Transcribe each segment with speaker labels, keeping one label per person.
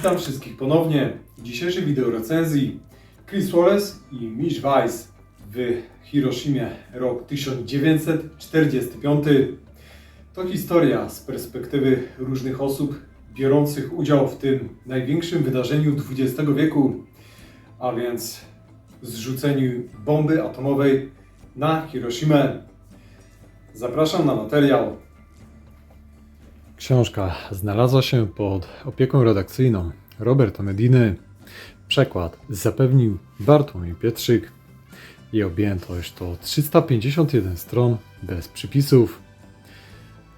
Speaker 1: Witam wszystkich ponownie. W dzisiejszej wideo recenzji Chris Wallace i Mitch Weiss w Hiroshimie rok 1945. To historia z perspektywy różnych osób biorących udział w tym największym wydarzeniu XX wieku, a więc zrzuceniu bomby atomowej na Hiroshimę. Zapraszam na materiał. Książka znalazła się pod opieką redakcyjną Roberta Mediny. Przekład zapewnił Bartłomiej Pietrzyk. Jej objętość to 351 stron bez przypisów.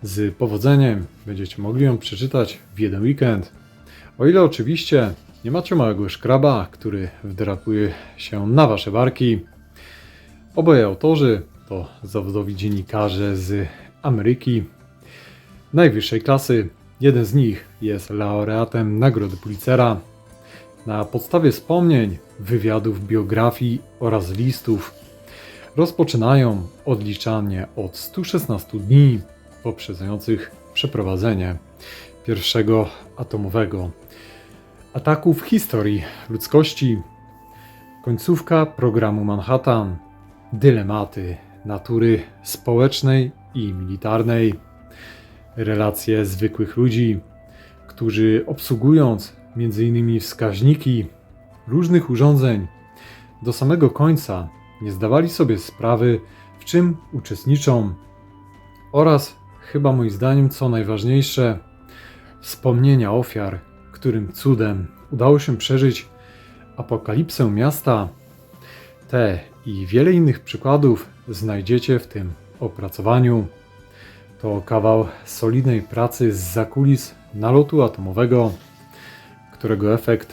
Speaker 1: Z powodzeniem będziecie mogli ją przeczytać w jeden weekend. O ile oczywiście nie macie małego szkraba, który wdrapuje się na wasze barki. Oboje autorzy to zawodowi dziennikarze z Ameryki, najwyższej klasy. Jeden z nich jest laureatem Nagrody Pulitzera. Na podstawie wspomnień, wywiadów, biografii oraz listów rozpoczynają odliczanie od 116 dni poprzedzających przeprowadzenie pierwszego atomowego ataku w historii ludzkości. Końcówka programu Manhattan. Dylematy natury społecznej i militarnej relacje zwykłych ludzi, którzy obsługując m.in. wskaźniki różnych urządzeń do samego końca nie zdawali sobie sprawy, w czym uczestniczą, oraz chyba moim zdaniem co najważniejsze, wspomnienia ofiar, którym cudem udało się przeżyć apokalipsę miasta. Te i wiele innych przykładów znajdziecie w tym opracowaniu. To kawał solidnej pracy z zakulis nalotu atomowego, którego efekt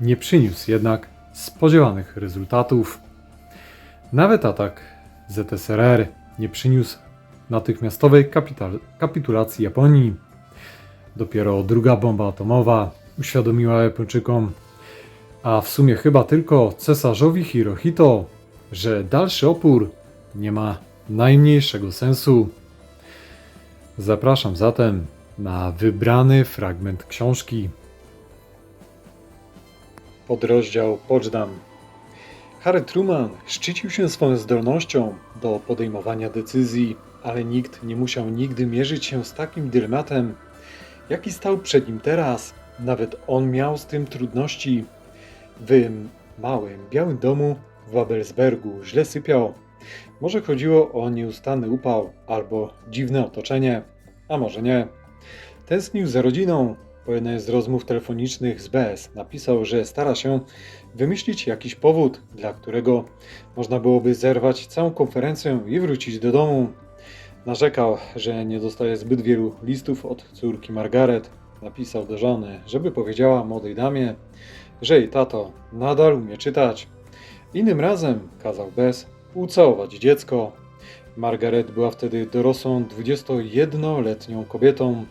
Speaker 1: nie przyniósł jednak spodziewanych rezultatów. Nawet atak ZSRR nie przyniósł natychmiastowej kapitulacji Japonii. Dopiero druga bomba atomowa uświadomiła Japończykom, a w sumie chyba tylko cesarzowi Hirohito, że dalszy opór nie ma najmniejszego sensu. Zapraszam zatem na wybrany fragment książki. Podrozdział Poczdam. Harry Truman szczycił się swoją zdolnością do podejmowania decyzji, ale nikt nie musiał nigdy mierzyć się z takim dylematem, jaki stał przed nim teraz. Nawet on miał z tym trudności. W małym, białym domu w Babelsbergu źle sypiał. Może chodziło o nieustanny upał albo dziwne otoczenie, a może nie. Tęsknił za rodziną. Po jednej z rozmów telefonicznych z BS napisał, że stara się wymyślić jakiś powód, dla którego można byłoby zerwać całą konferencję i wrócić do domu. Narzekał, że nie dostaje zbyt wielu listów od córki Margaret. Napisał do żony, żeby powiedziała młodej damie, że jej tato nadal umie czytać. Innym razem kazał Bez ucałować dziecko. Margaret była wtedy dorosłą 21-letnią kobietą.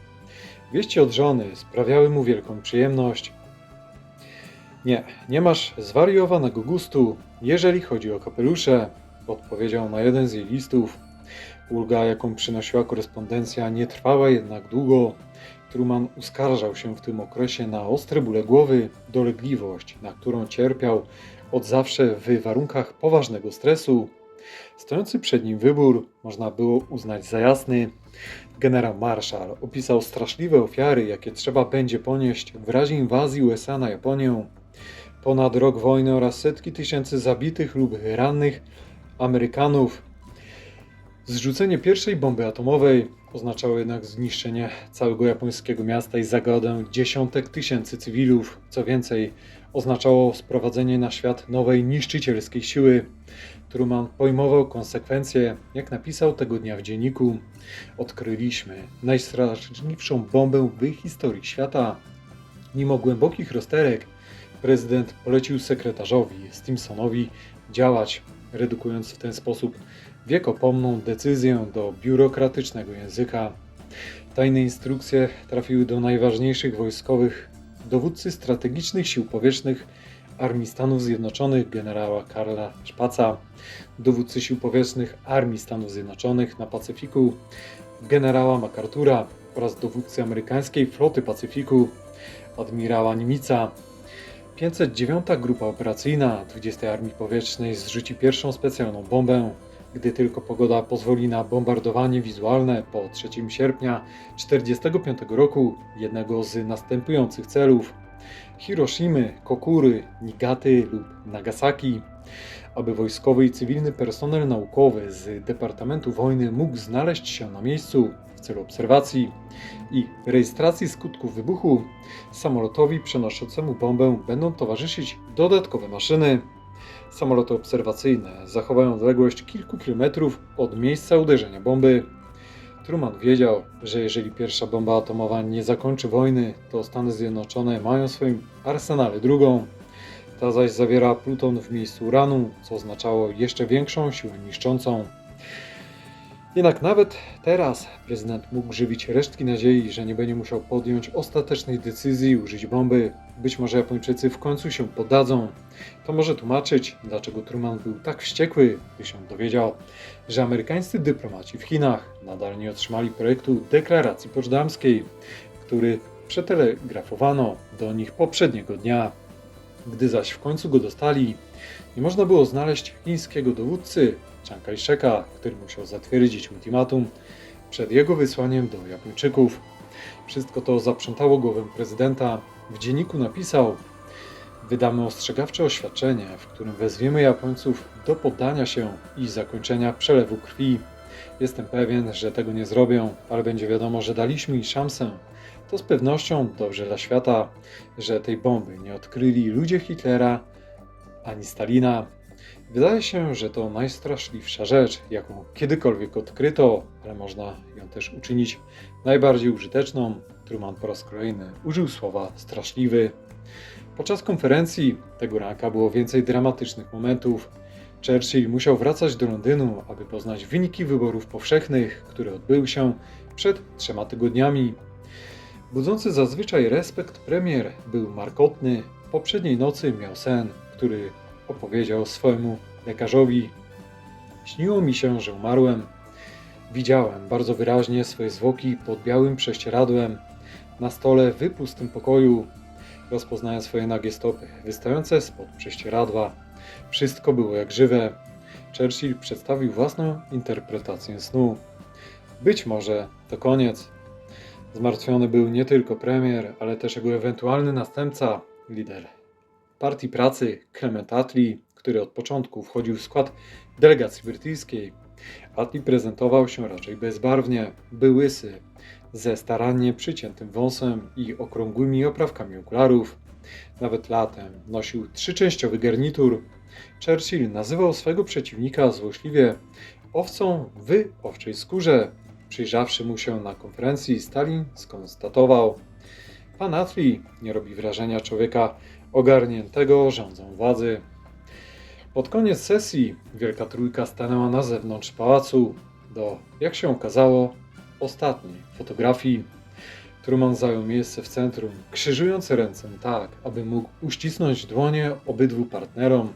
Speaker 1: Wieści od żony sprawiały mu wielką przyjemność. Nie, nie masz zwariowanego gustu, jeżeli chodzi o kapelusze, odpowiedział na jeden z jej listów. Ulga, jaką przynosiła korespondencja, nie trwała jednak długo. Truman uskarżał się w tym okresie na ostre bóle głowy, dolegliwość, na którą cierpiał od zawsze w warunkach poważnego stresu. Stojący przed nim wybór można było uznać za jasny. Generał Marshall opisał straszliwe ofiary, jakie trzeba będzie ponieść w razie inwazji USA na Japonię. Ponad rok wojny oraz setki tysięcy zabitych lub rannych Amerykanów. Zrzucenie pierwszej bomby atomowej oznaczało jednak zniszczenie całego japońskiego miasta i zagładę dziesiątek tysięcy cywilów. Co więcej, oznaczało sprowadzenie na świat nowej niszczycielskiej siły. Truman pojmował konsekwencje, jak napisał tego dnia w dzienniku. Odkryliśmy najstraszliwszą bombę w historii świata. Mimo głębokich rozterek, prezydent polecił sekretarzowi Stimsonowi działać, redukując w ten sposób wiekopomną decyzję do biurokratycznego języka. Tajne instrukcje trafiły do najważniejszych wojskowych dowódcy strategicznych sił powietrznych Armii Stanów Zjednoczonych generała Karla Szpaca, dowódcy sił powietrznych Armii Stanów Zjednoczonych na Pacyfiku generała MacArthur'a oraz dowódcy amerykańskiej floty Pacyfiku, admirała Nimitza. 509 Grupa Operacyjna 20 Armii Powietrznej zrzuci pierwszą specjalną bombę, gdy tylko pogoda pozwoli na bombardowanie wizualne po 3 sierpnia 1945 roku jednego z następujących celów Hiroshimy, Kokury, Nigaty lub Nagasaki, aby wojskowy i cywilny personel naukowy z Departamentu Wojny mógł znaleźć się na miejscu w celu obserwacji i rejestracji skutków wybuchu, samolotowi przenoszącemu bombę będą towarzyszyć dodatkowe maszyny. Samoloty obserwacyjne zachowają odległość kilku kilometrów od miejsca uderzenia bomby. Truman wiedział, że jeżeli pierwsza bomba atomowa nie zakończy wojny, to Stany Zjednoczone mają w swoim arsenale drugą. Ta zaś zawiera pluton w miejscu uranu, co oznaczało jeszcze większą siłę niszczącą. Jednak nawet teraz prezydent mógł żywić resztki nadziei, że nie będzie musiał podjąć ostatecznej decyzji użyć bomby. Być może Japończycy w końcu się poddadzą. To może tłumaczyć, dlaczego Truman był tak wściekły, gdy się dowiedział, że amerykańscy dyplomaci w Chinach nadal nie otrzymali projektu deklaracji poczdamskiej, który przetelegrafowano do nich poprzedniego dnia. Gdy zaś w końcu go dostali, nie można było znaleźć chińskiego dowódcy Chiang Kai-sheka, który musiał zatwierdzić ultimatum przed jego wysłaniem do Japończyków. Wszystko to zaprzątało głowę prezydenta. W dzienniku napisał: Wydamy ostrzegawcze oświadczenie, w którym wezwiemy Japońców do poddania się i zakończenia przelewu krwi. Jestem pewien, że tego nie zrobią, ale będzie wiadomo, że daliśmy im szansę. To z pewnością dobrze dla świata, że tej bomby nie odkryli ludzie Hitlera ani Stalina. Wydaje się, że to najstraszliwsza rzecz, jaką kiedykolwiek odkryto, ale można ją też uczynić najbardziej użyteczną. Truman po raz kolejny użył słowa straszliwy. Podczas konferencji tego ranka było więcej dramatycznych momentów. Churchill musiał wracać do Londynu, aby poznać wyniki wyborów powszechnych, które odbyły się przed trzema tygodniami. Budzący zazwyczaj respekt premier był markotny. Poprzedniej nocy miał sen, który opowiedział swojemu lekarzowi. Śniło mi się, że umarłem. Widziałem bardzo wyraźnie swoje zwłoki pod białym prześcieradłem. Na stole w pustym pokoju rozpoznałem swoje nagie stopy, wystające spod prześcieradła. Wszystko było jak żywe. Churchill przedstawił własną interpretację snu. Być może to koniec. Zmartwiony był nie tylko premier, ale też jego ewentualny następca, lider Partii Pracy Clement Attlee, który od początku wchodził w skład delegacji brytyjskiej. Attlee prezentował się raczej bezbarwnie, był łysy, ze starannie przyciętym wąsem i okrągłymi oprawkami okularów. Nawet latem nosił trzyczęściowy garnitur. Churchill nazywał swego przeciwnika złośliwie owcą w owczej skórze. Przyjrzawszy mu się na konferencji, Stalin skonstatował: Pan Attlee nie robi wrażenia człowieka ogarniętego rządzą władzy. Pod koniec sesji Wielka Trójka stanęła na zewnątrz pałacu do, jak się okazało, ostatniej fotografii. Truman zajął miejsce w centrum, krzyżując ręce tak, aby mógł uścisnąć dłonie obydwu partnerom.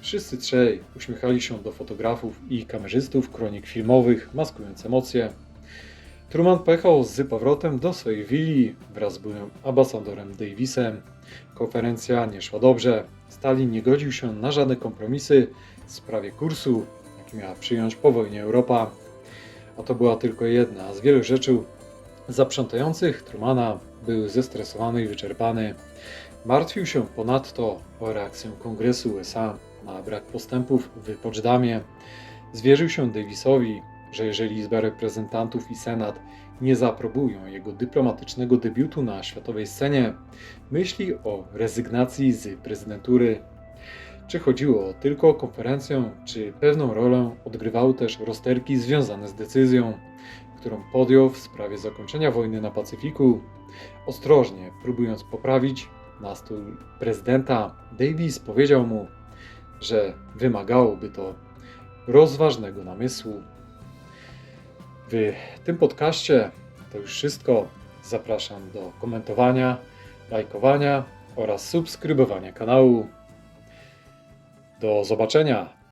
Speaker 1: Wszyscy trzej uśmiechali się do fotografów i kamerzystów kronik filmowych, maskując emocje. Truman pojechał z powrotem do swojej willi wraz z byłym ambasadorem Davisem. Konferencja nie szła dobrze. Stalin nie godził się na żadne kompromisy w sprawie kursu, jaki miała przyjąć po wojnie Europa. A to była tylko jedna z wielu rzeczy zaprzątających Trumana. Był zestresowany i wyczerpany. Martwił się ponadto o reakcję Kongresu USA na brak postępów w Poczdamie. Zwierzył się Davisowi, że jeżeli Izba Reprezentantów i Senat nie zaaprobują jego dyplomatycznego debiutu na światowej scenie, myśli o rezygnacji z prezydentury. Czy chodziło tylko o konferencję, czy pewną rolę odgrywały też rozterki związane z decyzją, którą podjął w sprawie zakończenia wojny na Pacyfiku? Ostrożnie próbując poprawić nastrój prezydenta, Davis powiedział mu, że wymagałoby to rozważnego namysłu. W tym podcaście to już wszystko. Zapraszam do komentowania, lajkowania oraz subskrybowania kanału. Do zobaczenia